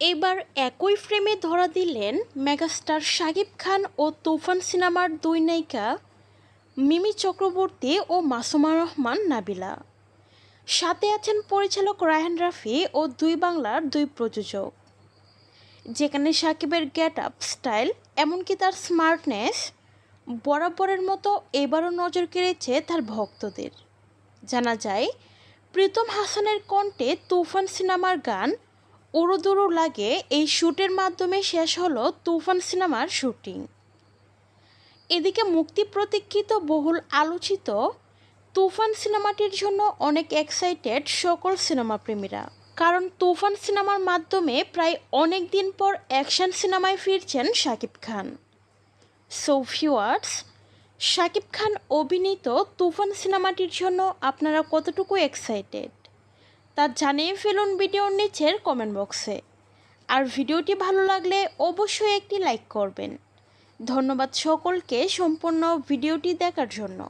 এবার একই ফ্রেমে ধরা দিলেন মেগাস্টার শাকিব খান ও তুফান সিনেমার দুই নায়িকা মিমি চক্রবর্তী ও মাসুমা রহমান নাবিলা। সাথে আছেন পরিচালক রায়হান রাফি ও দুই বাংলার দুই প্রযোজক। যেখানে সাকিবের গেট আপ স্টাইল এমনকি তার স্মার্টনেস বরাবরের মতো এবারও নজর কেড়েছে তার ভক্তদের। জানা যায়, প্রীতম হাসানের কণ্ঠে তুফান সিনেমার গান উড়ুদুরু লাগে, এই শ্যুটের মাধ্যমে শেষ হলো তুফান সিনেমার শ্যুটিং এদিকে মুক্তি প্রতীক্ষিত বহুল আলোচিত তুফান সিনেমাটির জন্য অনেক এক্সাইটেড সকল সিনেমাপ্রেমীরা। কারণ তুফান সিনেমার মাধ্যমে প্রায় অনেক দিন পর অ্যাকশন সিনেমায় ফিরছেন শাকিব খান। সো ভিউয়ার্স শাকিব খান অভিনীত তুফান সিনেমাটির জন্য আপনারা কতটুকু এক্সাইটেড তা জানিয়ে ফেলুন ভিডিওর নিচের কমেন্ট বক্সে আর ভিডিওটি ভালো লাগলে অবশ্যই একটি লাইক করবেন। ধন্যবাদ সকলকে সম্পূর্ণ ভিডিওটি দেখার জন্য।